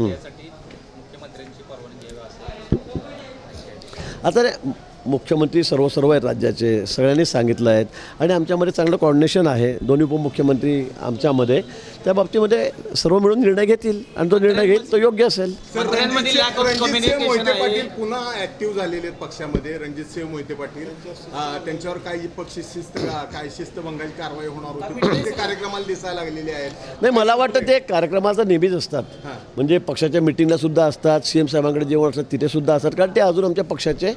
मुख्यमंत्र्यांची परवानगी आता मुख्यमंत्री सर्व सर्व आहेत राज्याचे सगळ्यांनी सांगितलं आहेत. आणि आमच्यामध्ये चांगलं कॉर्डिनेशन आहे दोन्ही उपमुख्यमंत्री आमच्यामध्ये. त्या बाबतीमध्ये सर्व मिळून निर्णय घेतील आणि तो निर्णय घेईल तो योग्य असेल. मोहिते. पाटील पुन्हा ऍक्टिव्ह झालेले आहेत पक्षामध्ये. रणजितसिंह मोहिते पाटील. त्यांच्यावर काही पक्ष शिस्त काय शिस्तभंगाची कारवाई होणार होती. ते कार्यक्रमाला दिसायला लागलेले आहेत. नाही मला वाटतं ते कार्यक्रमाचा नेहमीच असतात. म्हणजे पक्षाच्या मिटिंगला सुद्धा असतात सी एम साहेबांकडे जेवण असतात तिथे सुद्धा असतात. कारण ते अजून आमच्या पक्षाचे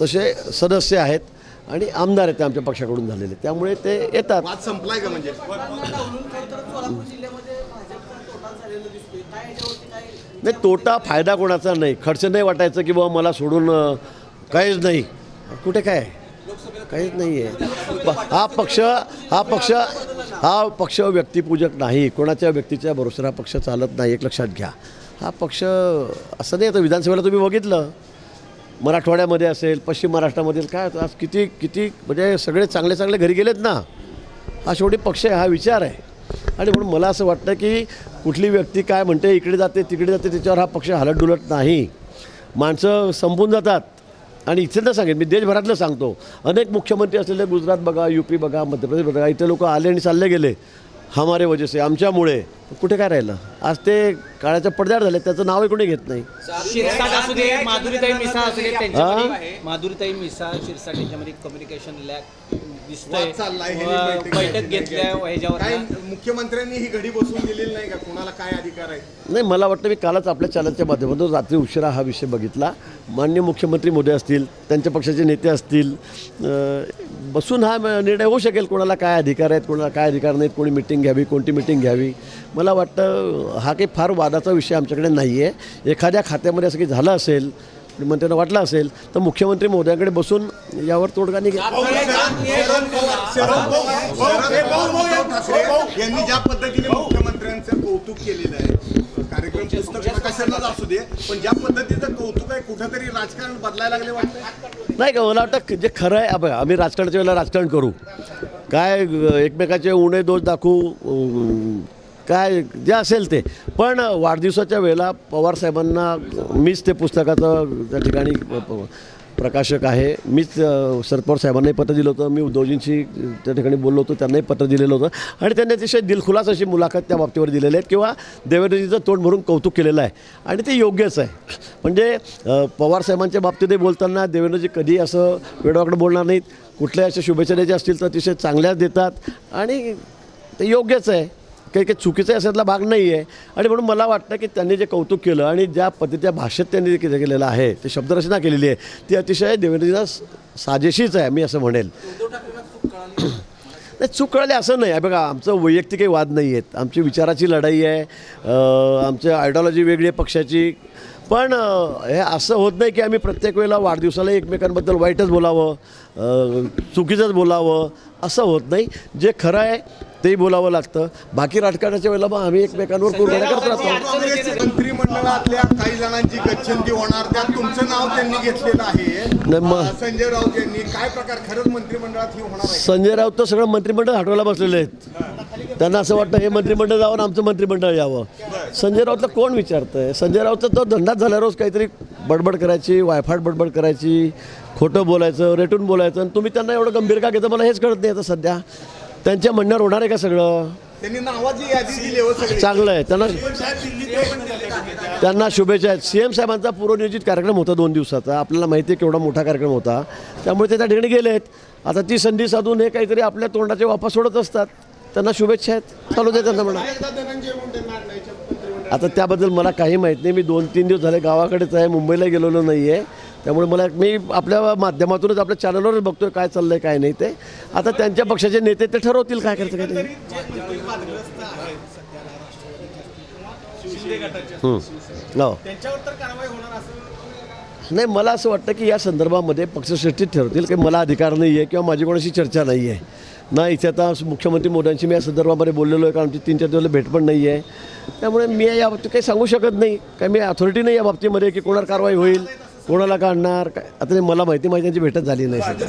तसे सदस्य आहेत आणि आमदार आहेत ते आमच्या पक्षाकडून झालेले. त्यामुळे ते येतात. वाद संपलाय का म्हणजे? नाही तोटा फायदा कोणाचा नाही. खर्च नाही वाटायचं की बाबा मला सोडून काहीच नाही. कुठे काय? काहीच नाही आहे हा पक्ष हा पक्ष हा पक्ष व्यक्तिपूजक नाही. कोणाच्या व्यक्तीच्या भरोश्यावर हा पक्ष चालत नाही एक लक्षात घ्या. हा पक्ष असं नाही आता विधानसभेला तुम्ही बघितलं. मराठवाड्यामध्ये असेल पश्चिम महाराष्ट्रामधील काय आज किती किती म्हणजे सगळे चांगले चांगले घरी गेलेत ना? हा शेवटी पक्ष आहे हा विचार आहे. आणि म्हणून मला असं वाटतं की कुठली व्यक्ती काय म्हणते इकडे जाते तिकडे जाते त्याच्यावर हा पक्ष हलटडुलट नाही. माणसं संपून जातात. आणि इथे तर सांगेन मी देशभरातलं सांगतो. अनेक मुख्यमंत्री असलेले गुजरात बघा यू पी बघा मध्य प्रदेश बघा इथे लोक आले आणि चालले गेले. हमारे वजहसे आमच्यामुळे. कुठे काय राहिलं? आज ते काळाच्या पडद्यावर झाले त्याचं नावही कोणी घेत नाही. शिरसाट असू दे माधुरीताई मिसा असू दे त्यांच्यामध्ये माधुरीताई मिसा शिरसाट यांच्यामध्ये कम्युनिकेशन लॅक दिसतंय. वाद चाललाय हे व बैठक घेतल्या घ्यायची. ह्याच्यावर काय मुख्यमंत्र्यांनी ही घडी बसवून दिलेली नाही का? कोणाला काय अधिकार आहे? नाही मला वाटतं मी कालच आपल्या चॅनलच्या माध्यमातून रात्री उशिरा हा विषय बघितला. मान्य मुख्यमंत्री मोदी असतील त्यांच्या पक्षाचे नेते असतील अं, बसून हा निर्णय होऊ शकेल कोणाला काय अधिकार आहेत कोणाला काय अधिकार नाहीत कोणी मिटिंग घ्यावी कोणती मिटिंग घ्यावी. मला वाटतं हा काही फार वादाचा विषय आमच्याकडे नाही आहे एखाद्या खात्यामध्ये असं काही झालं असेल आणि मंत्र्यांना वाटलं असेल तर मुख्यमंत्री मोदयांकडे बसून यावर तोडगा यांनी ज्या पद्धतीने मुख्यमंत्र्यांचं कौतुक केलेलं आहे कार्यक्रम पुस्तक असू दे पण ज्या पद्धतीचं कौतुक आहे कुठंतरी राजकारण बदलायला लागले वाटतं नाही का मला वाटतं जे खरं आहे बघा आम्ही राजकारणाच्या वेळेला राजकारण करू. काय एकमेकाचे उणे दोष दाखवू काय जे असेल ते. पण वाढदिवसाच्या वेळेला पवारसाहेबांना मीच ते पुस्तकाचं त्या ठिकाणी प्रकाशक आहे. मीच शरद पवार साहेबांनाही पत्र दिलं होतं. मी उद्धवजींशी त्या ठिकाणी बोललो होतो त्यांनाही पत्र दिलेलं होतं. आणि त्यांनी अतिशय दिलखुलास अशी मुलाखत त्या बाबतीवर दिलेली आहेत किंवा देवेंद्रजीचं तोंड भरून कौतुक केलेलं आहे. आणि ते योग्यच आहे. म्हणजे पवारसाहेबांच्या बाबतीतही बोलताना देवेंद्रजी कधी असं वेडवाकडं बोलणार नाहीत. कुठल्या अशा शुभेच्छा द्यायच्या असतील तर अतिशय चांगल्याच देतात. आणि ते योग्यच आहे. काही काही चुकीचा याच्यातला भाग नाही आहे. आणि म्हणून मला वाटतं की त्यांनी जे कौतुक केलं आणि ज्या पद्धतीच्या भाषेत त्यांनी जे केलं केलेलं आहे ते शब्दरचना केलेली आहे ती अतिशय देवेंद्रजींना साजेशीच आहे मी असं म्हणेल. नाही चूक कळली असं नाही. आहे बघा आमचं वैयक्तिक काही वाद नाही आहेत. आमची विचाराची लढाई आहे. आमची आयडिओलॉजी वेगळी आहे पक्षाची. पण हे असं होत नाही की आम्ही प्रत्येक वेळेला वाढदिवसाला एकमेकांबद्दल वाईटच बोलावं चुकीचंच बोलावं असं होत नाही. जे खरं आहे तेही बोलावं लागतं. बाकी राजकारणाच्या वेळेला मग आम्ही एकमेकांवर कुरघोड्या करत राहतो. मंत्रिमंडळातल्या काही जणांची गच्छंती होणार त्यात तुमचं नाव त्यांनी घेतलेलं आहे. संजय राऊत यांनी काय प्रकार? खरंच मंत्रिमंडळात ही होणार संजय राऊत तर सगळं मंत्रिमंडळ हटवायला बसलेले आहेत. त्यांना असं वाटतं हे मंत्रिमंडळ जावं आमचं मंत्रिमंडळ यावं. संजय राऊतला कोण विचारतंय? संजय राऊतचा तो धंदाच झाला रोज काहीतरी बडबड करायची वायफाट बडबड करायची खोटं बोलायचं रेटून बोलायचं आणि तुम्ही त्यांना एवढं गंभीर का घेतं? मला हेच कळत नाही आता सध्या. त्यांच्या म्हणण्यावर होणार आहे का सगळं? त्यांनी नावाची यादी दिली हो सगळी. चांगलं आहे. त्यांना त्यांना शुभेच्छा आहेत. सी एम साहेबांचा पूर्वनियोजित कार्यक्रम होता दोन दिवसाचा. आपल्याला माहिती आहे केवढा मोठा कार्यक्रम होता. त्यामुळे ते त्या ठिकाणी गेले आहेत आता ती संधी साधून हे काहीतरी आपल्या तोंडाचे वापस सोडत असतात. त्यांना शुभेच्छा आहेत. चालू दे त्यांना म्हणा. आता त्याबद्दल मला काही माहीत नाही. मी दोन तीन दिवस झाले गावाकडेच आहे. मुंबईला गेलेलो नाही आहे त्यामुळे मला मी आपल्या माध्यमातूनच आपल्या चॅनलवरच बघतोय काय चाललंय काय नाही ते. आता त्यांच्या पक्षाचे नेते ते ठरवतील काय करायचं काय नाही. हं. नाही मला असं वाटतं की या संदर्भामध्ये पक्षश्रेष्ठीत ठरवतील. की मला अधिकार नाही आहे किंवा माझी कोणाशी चर्चा नाही आहे ना इथे आता मुख्यमंत्री मोद्यांशी मी या संदर्भामध्ये बोललेलो आहे कारण आमची तीन चार दिवस भेट पण नाही आहे. त्यामुळे मी या बाबतीत काही सांगू शकत नाही. काय मी अथॉरिटी नाही या बाबतीमध्ये की कोणावर कारवाई होईल कोणाला काढणार काय आता ते मला माहिती माझी त्यांची भेटच झाली नाही सध्या.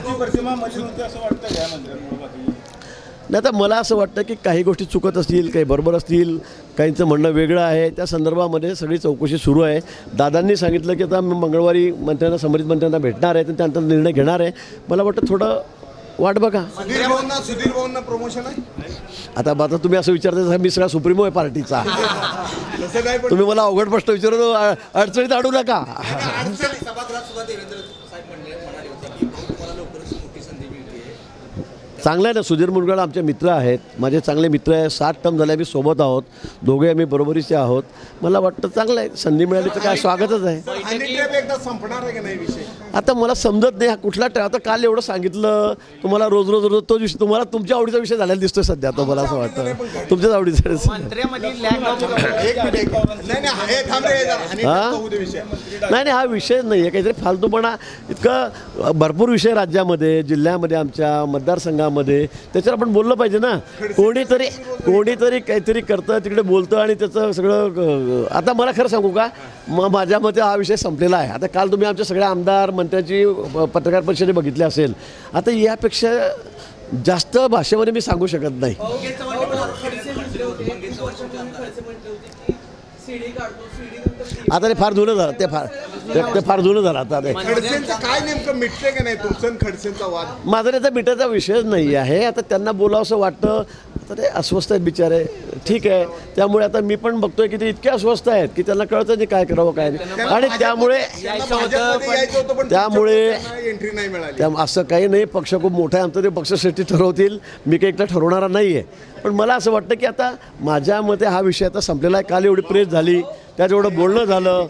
नाही आता मला असं वाटतं की काही गोष्टी चुकत असतील काही बरोबर असतील काहींचं म्हणणं वेगळं आहे. त्या संदर्भामध्ये सगळी चौकशी सुरू आहे. दादांनी सांगितलं की आता मंगळवारी मंत्र्यांना संबंधित मंत्र्यांना भेटणार आहे तर त्यांचा निर्णय घेणार आहे. मला वाटतं थोडं वाट बघा. सुधीर भाऊंना सुधीर भाऊंना प्रमोशन आहे? आता आता तुम्ही असं विचारता मी सगळा सुप्रीमो आहे पार्टीचा. तसं नाही पण तुम्ही मला अवघड प्रश्न विचारतो अ- अडचणीत अडू नका. सभागृहात सुद्धा देवेंद्र साहेब म्हणले म्हणाले होते की भाऊ, तुम्हाला लवकरच मोठी संधी मिळते चांगलं आहे ना सुधीर मुनगड आमचे मित्र आहेत. माझे चांगले मित्र आहेत सात टर्म झाले आम्ही सोबत आहोत. दोघे आम्ही बरोबरीचे आहोत. मला वाटतं चांगलं आहे. संधी मिळाली तर काय स्वागतच आहे. एकदा संपणार आहे का नाही विषय? आता मला समजत नाही हा कुठला ट्रॅ आता काल एवढं सांगितलं तुम्हाला रोज रोज रोज तो विषय तुम्हाला तुमच्या आवडीचा विषय झालेला दिसतोय सध्या तो मला असं वाटतं. तुमच्याच आवडीचा. नाही नाही हे हा? विषय. नाही नाही हा विषय नाही आहे. काहीतरी फालतूपणा इतकं भरपूर विषय राज्यामध्ये जिल्ह्यामध्ये आमच्या मतदारसंघामध्ये. त्याच्यावर आपण बोललं पाहिजे ना. कोणीतरी कोणीतरी काहीतरी करतं तिकडे बोलतं आणि त्याचं सगळं आता मला खरं सांगू का? मग माझ्या मते हा विषय संपलेला आहे. आता काल तुम्ही आमच्या सगळ्या आमदार मंत्र्यांची पत्रकार परिषदे बघितली असेल. आता यापेक्षा जास्त भाषेमध्ये मी सांगू शकत नाही. आता ते फार जुनं झालं ते फार ते- ते फार जुनं झालं आता ते. खडसेंचं काय नेमकं मिटते का नाही? तुमचं आणि खडसेंचा वाद? माझा त्याचा मिठाचा विषयच नाही आहे. आता त्यांना बोलावं असं वाटतं आता ते अस्वस्थ आहेत बिचारे. ठीक आहे. त्यामुळे आता मी पण बघतोय की ते इतके अस्वस्थ आहेत की त्यांना कळतं नाही काय करावं काय नाही. आणि त्यामुळे त्यांना भाजपमध्ये यायचं होतं पण त्यामुळे- एंट्री नाही मिळाली. त्या असं काही नाही. पक्ष खूप मोठा आहे. आमचं ते पक्षश्रेष्ठी ठरवतील. मी काही एकटा ठरवणारा नाही आहे पण मला असं वाटतं की आता माझ्या मते हा विषय आता संपलेला आहे. काल एवढी प्रेस झाली. त्याच्यावढं एवढं बोलणं झालं.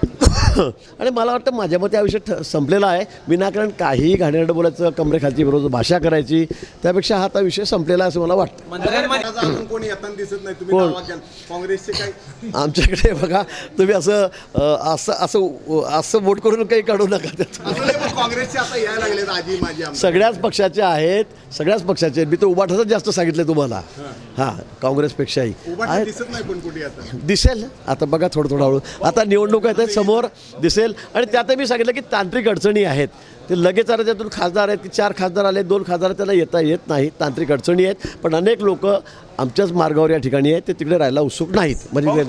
आणि मला वाटतं माझ्या मते हा विषय ठ- संपलेला आहे. विनाकारण काहीही घाणेरडं बोलायचं कमरेखालची विरोध भाषा करायची त्यापेक्षा हा आता विषय संपलेला आहे असं मला वाटतं. कोणी येताना दिसत नाही तुम्ही कोण? दावा केला काँग्रेसचे काही आमच्याकडे बघा तुम्ही असं अं, असं असं असं वोट करून काही काढू नका त्यात असं नाही, पण काँग्रेसचे आता यायला लागलेत आजी माझी आमदार. सगळ्याच पक्षाचे आहेत सगळ्याच पक्षाचे आहेत. मी तर उभाठाच जास्त सांगितलं तुम्हाला. हां. काँग्रेसपेक्षाही. आहेत. दिसत नाही पण कुठे आता. दिसेल. आता बघा थोडं थोडं हळू. आता निवडणूक आहेत समोर दिसेल. आणि त्यातही मी सांगितलं की तांत्रिक अडचणी आहेत. ते लगेच आता त्यातून खासदार आहेत की चार खासदार आले दोन खासदार त्याला येता येत नाही. तांत्रिक अडचणी आहेत पण अनेक लोक आमच्याच मार्गावर या ठिकाणी आहेत ते तिकडे राहायला उत्सुक नाहीत. म्हणजे